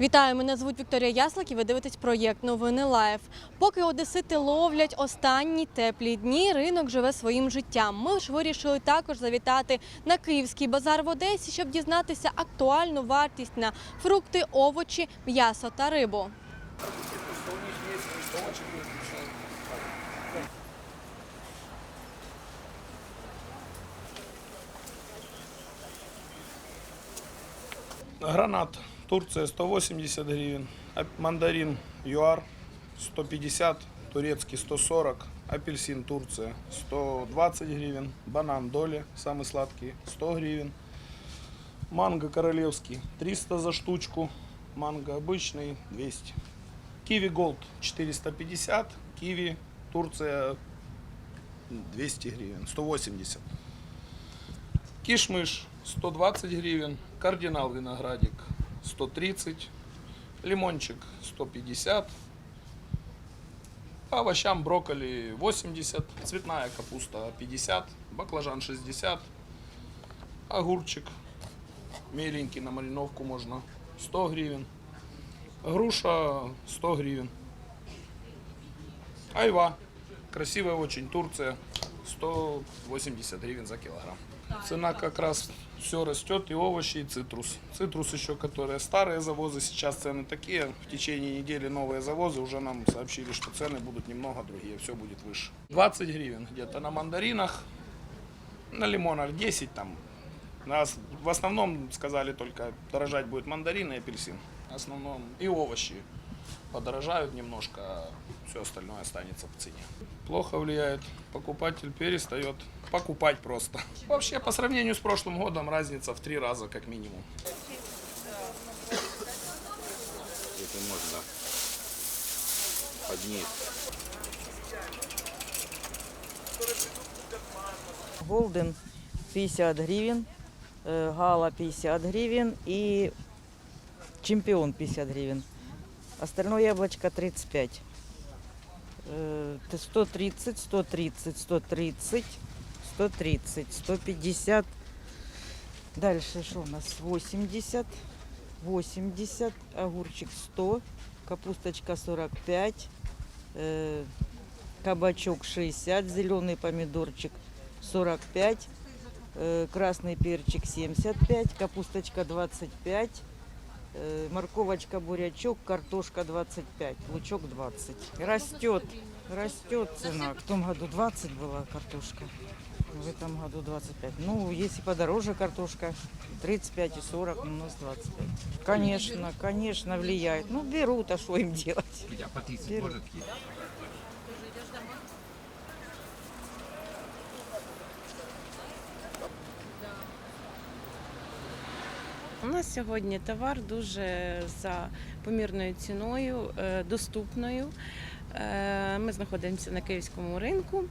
Вітаю, мене звуть Вікторія Яслик і ви дивитесь проєкт Новини Лайф. Поки одесити ловлять останні теплі дні, ринок живе своїм життям. Ми ж вирішили також завітати на Київський базар в Одесі, щоб дізнатися актуальну вартість на фрукти, овочі, м'ясо та рибу. Гранат Турция 180 гривен, ап- мандарин ЮАР 150, турецкий 140, апельсин Турция 120 гривен, банан Доля самый сладкий 100 гривен, манго королевский 300 за штучку, манго обычный 200. Киви Голд 450, киви Турция 200 гривен, 180. Кишмыш 120 гривен, кардинал виноградик 130, лимончик 150, по овощам брокколи 80, цветная капуста 50, баклажан 60, огурчик меленький на мариновку можно 100 гривен, груша 100 гривен, айва красивая очень Турция 180 гривен за килограмм. Цена как раз все растет, и овощи, и цитрус. Цитрус еще, которые старые завозы, сейчас цены такие. В течение недели новые завозы уже нам сообщили, что цены будут немного другие, все будет выше. 20 гривен где-то на мандаринах, на лимонах 10 там. Нас в основном сказали только дорожать будет мандарин и апельсин. В основном и овощи подорожают немножко, а все остальное останется в цене. Плохо влияет. Покупатель перестает покупать просто. Вообще, по сравнению с прошлым годом, разница в три раза как минимум. если можно поднять. Голден 50 гривен, э, Гала 50 гривен и Чемпион 50 гривен. Остальное яблочко 35. Э, т- 130, 130, 130, 130, 150. Дальше что у нас? 80, 80, огурчик 100, капусточка 45, э, кабачок 60, зеленый помидорчик 45, э, красный перчик 75, капусточка 25, э, морковочка, бурячок, картошка 25, лучок 20. Растет, растет цена. В том году 20 была картошка, в этом году 25. Ну, если подороже картошка, 35 и 40, у нас 25. Конечно, конечно, влияет. Ну, берут, а что им делать? А по 30 Беру. может есть? У нас сьогодні товар дуже за помірною ціною, е, доступною. Е, Ми знаходимося на київському ринку.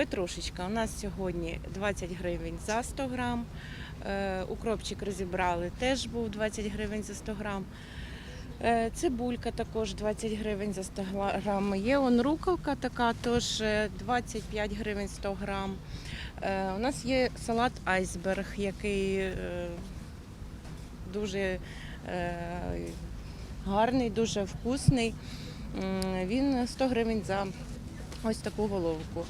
Е, Петрушечка у нас сьогодні 20 гривень за 100 грам. Е, Укропчик розібрали, теж був 20 гривень за 100 грам. Е, Цибулька також 20 гривень за 100 грам. Є он рукавка така, теж е, 25 гривень 100 грам. Е, У нас є салат айсберг, який е, дуже е, гарний, дуже вкусний. Він 100 гривень за ось таку головку.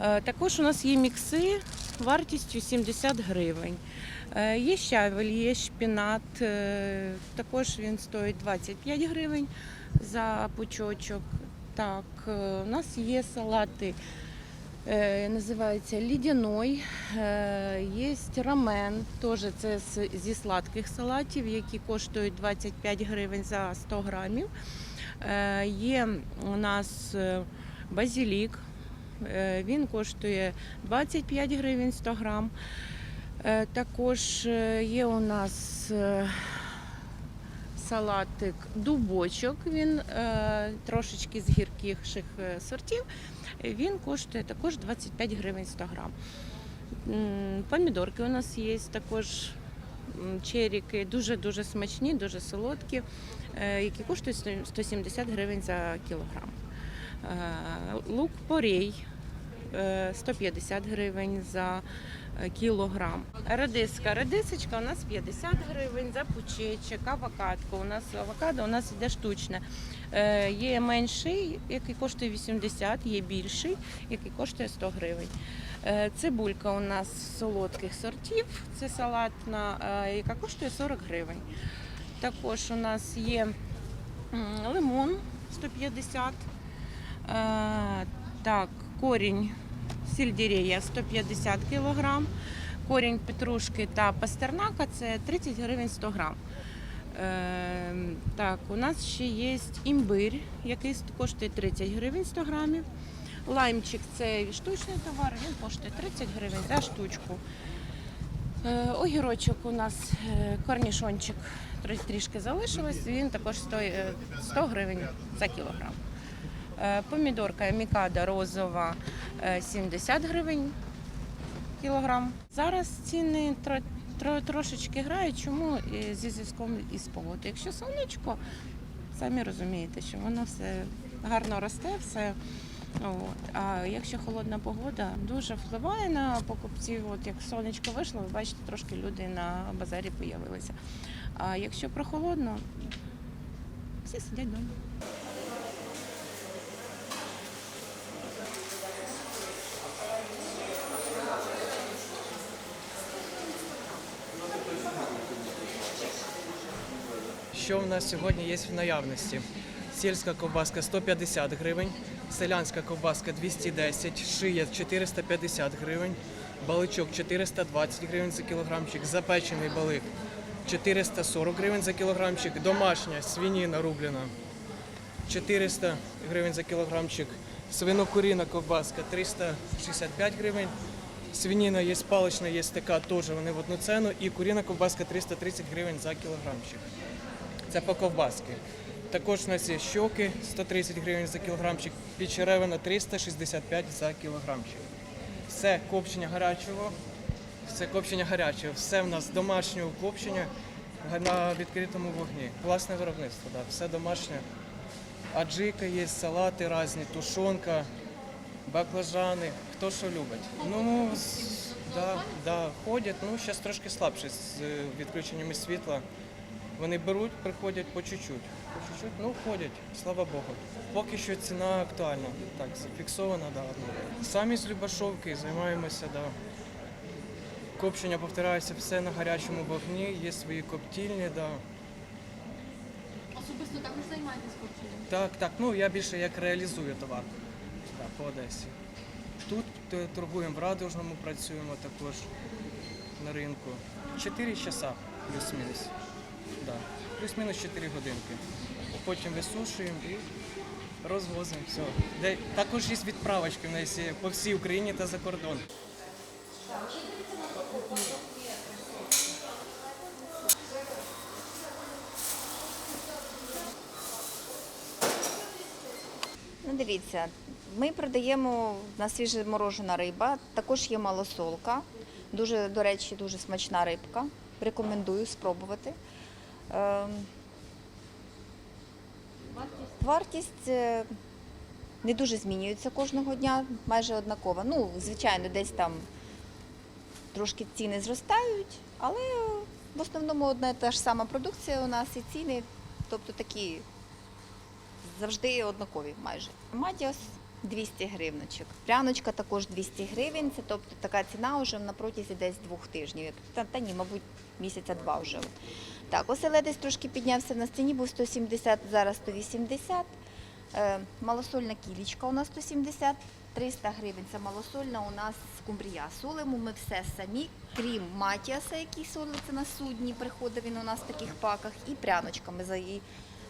Е, Також у нас є мікси вартістю 70 гривень. Е, Є щавель, є шпінат, е, також він стоїть 25 гривень за пучочок. Так, у нас є салати, називається лідяной, є рамен, теж це зі сладких салатів, які коштують 25 гривень за 100 грамів. Є у нас базілік, він коштує 25 гривень 100 грам. Е, Також е, є у нас е, салатик дубочок, він е, трошечки з гіркіших е, сортів. Він коштує також 25 гривень 100 грам. Помідорки у нас є також черіки, дуже-дуже смачні, дуже солодкі, е, які коштують 170 гривень за кілограм. Е, Лук порей е, 150 гривень за е, кілограм. Редиска. Редисочка у нас 50 гривень за пучечок, авокадко. У нас авокадо у нас іде штучне. Е, Є менший, який коштує 80, є більший, який коштує 100 гривень. Е, Цибулька у нас солодких сортів, це салатна, е, яка коштує 40 гривень. Також у нас є лимон 150. Е, Так, корінь сельдерея 150 кг, корінь петрушки та пастернака це 30 гривень 100 грам. Е, Так, у нас ще є імбир, який коштує 30 гривень 100 грамів. Лаймчик це штучний товар, він коштує 30 гривень за штучку. Е, Огірочок у нас е, корнішончик трішки залишилось, він також стоїть е, 100 гривень за кілограм. Е, Помідорка мікада розова е, 70 гривень кілограм. Зараз ціни тро- тро- трошечки грають. Чому Е, зі зв'язком із погодою? Якщо сонечко, самі розумієте, що воно все гарно росте, все. От. А якщо холодна погода, дуже впливає на покупців. От як сонечко вийшло, ви бачите, трошки люди на базарі з'явилися. А якщо прохолодно, всі сидять вдома. Що в нас сьогодні є в наявності? Сільська ковбаска 150 гривень, селянська ковбаска 210, шия 450 гривень, баличок 420 гривень за кілограмчик, запечений балик 440 гривень за кілограмчик, домашня свиніна рублена 400 гривень за кілограмчик, свинокуріна ковбаска 365 гривень, свиніна є палична, є така, теж вони в одну ціну, і куріна ковбаска 330 гривень за кілограмчик. Це по ковбаски. Також у нас є щоки 130 гривень за кілограмчик, підчеревина 365 за кілограмчик. Все копчення гарячого, все копчення гарячого, все в нас домашнього копчення на відкритому вогні. Власне виробництво, да, все домашнє. Аджика є, салати різні, тушонка, баклажани, хто що любить. Ну, да, да, ходять, ну зараз трошки слабше з відключеннями світла. Вони беруть, приходять по чуть-чуть. По чуть-чуть, ну ходять, слава Богу. Поки що ціна актуальна, так, зафіксована, да. ну. Самі з Любашовки займаємося, да. Копчення, повторяється, все на гарячому вогні, є свої коптільні, да. Особисто також займаєтесь копченням? Так, так, ну я більше як реалізую товар да, по Одесі. Тут торгуємо в радужному, працюємо також на ринку. Чотири часа плюс-мінус. Да. Плюс-мінус 4 годинки. Потім висушуємо і розвозимо. Все. Де, також є відправочки в нас є по всій Україні та за кордон. Ну, дивіться, ми продаємо на свіже морожена риба, також є малосолка. Дуже, до речі, дуже смачна рибка. Рекомендую спробувати. Ем, Вартість е, не дуже змінюється кожного дня, майже однакова. Ну, звичайно, десь там трошки ціни зростають, але в основному одна і та ж сама продукція у нас і ціни, тобто такі завжди однакові майже. Матіос 200 гривночок. Пряночка також 200 гривень. Це тобто така ціна вже на протязі десь двох тижнів. Та, та ні, мабуть, місяця два вже. Так, оселедець трошки піднявся на ціні, був 170, зараз 180. Е, малосольна кілічка у нас 170. 300 гривень це малосольна, у нас скумбрія. Солимо ми все самі, крім матіаса, який солиться на судні, приходить він у нас в таких паках, і пряночками за її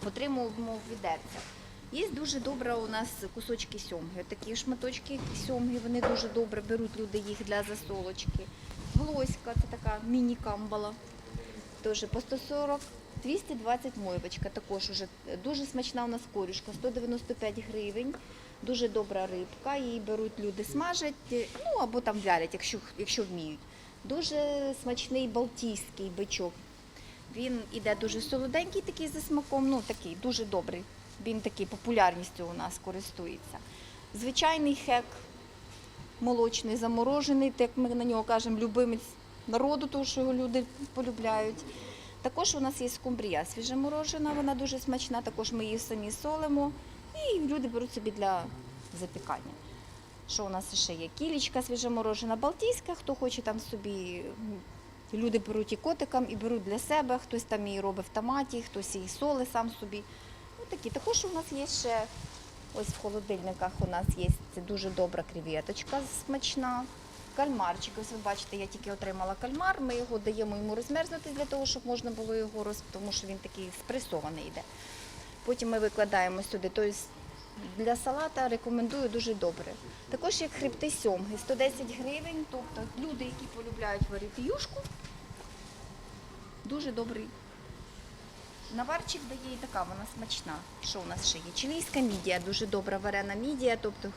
отримуємо в відерцях. Є дуже добре у нас кусочки сьомги. Такі шматочки сьомги, вони дуже добре беруть люди їх для засолочки. Глоська це така міні-камбала. Теж по 140, 220 мойвочка. Також уже дуже смачна у нас корюшка, 195 гривень. Дуже добра рибка, її беруть люди, смажать, ну або там вялять, якщо, якщо вміють. Дуже смачний балтійський бичок. Він іде дуже солоденький такий за смаком, ну такий дуже добрий. Він такий популярністю у нас користується. Звичайний хек молочний, заморожений, так ми на нього кажемо, любимець народу, тому що його люди полюбляють. Також у нас є скумбрія свіжеморожена, вона дуже смачна, також ми її самі солимо і люди беруть собі для запікання. Що у нас ще є? Кілічка свіжеморожена, балтійська, хто хоче там собі. Люди беруть і котикам, і беруть для себе, хтось там її робить в томаті, хтось її соли сам собі. Такі. Також у нас є ще ось в холодильниках у нас є дуже добра креветочка смачна. Кальмарчик, ось ви бачите, я тільки отримала кальмар. Ми його даємо йому розмерзнути для того, щоб можна було його роз... тому що він такий спресований йде. Потім ми викладаємо сюди. Тобто для салата рекомендую дуже добре. Також як хребти сьомги, 110 гривень. Тобто люди, які полюбляють варити юшку, дуже добрий. Наварчик дає і така, вона смачна. Що у нас ще є? Чилійська мідія, дуже добра варена мідія. Тобто,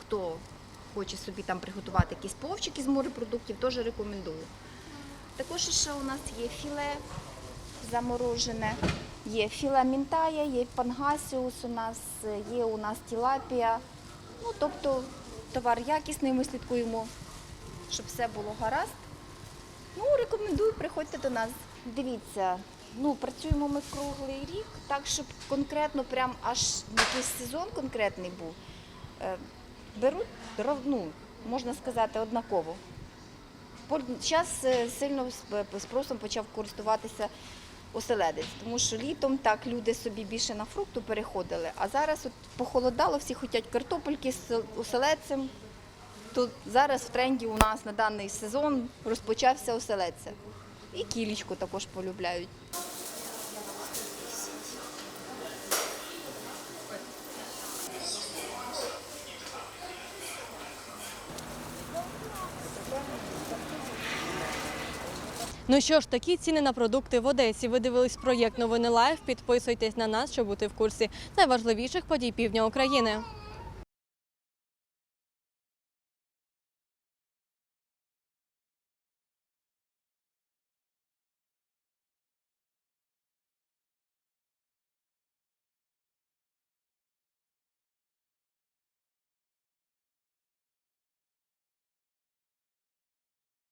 хто хоче собі там приготувати якісь пловчики з морепродуктів, теж рекомендую. Також ще у нас є філе заморожене, є філе мінтая, є пангасіус у нас, є у нас тілапія. Ну, тобто товар якісний, ми слідкуємо, щоб все було гаразд. Ну, рекомендую, приходьте до нас. Дивіться, ну, працюємо ми круглий рік, так, щоб конкретно прям аж якийсь сезон конкретний був. Е, Беруть, ну, можна сказати, однаково. Зараз сильно спросом почав користуватися оселедець, тому що літом так люди собі більше на фрукту переходили, а зараз от похолодало, всі хочуть картопельки з оселедцем. То зараз в тренді у нас на даний сезон розпочався оселедця. І кілічку також полюбляють. Ну що ж, такі ціни на продукти в Одесі. Ви дивились проєкт Новини Лайф. Підписуйтесь на нас, щоб бути в курсі найважливіших подій півдня України.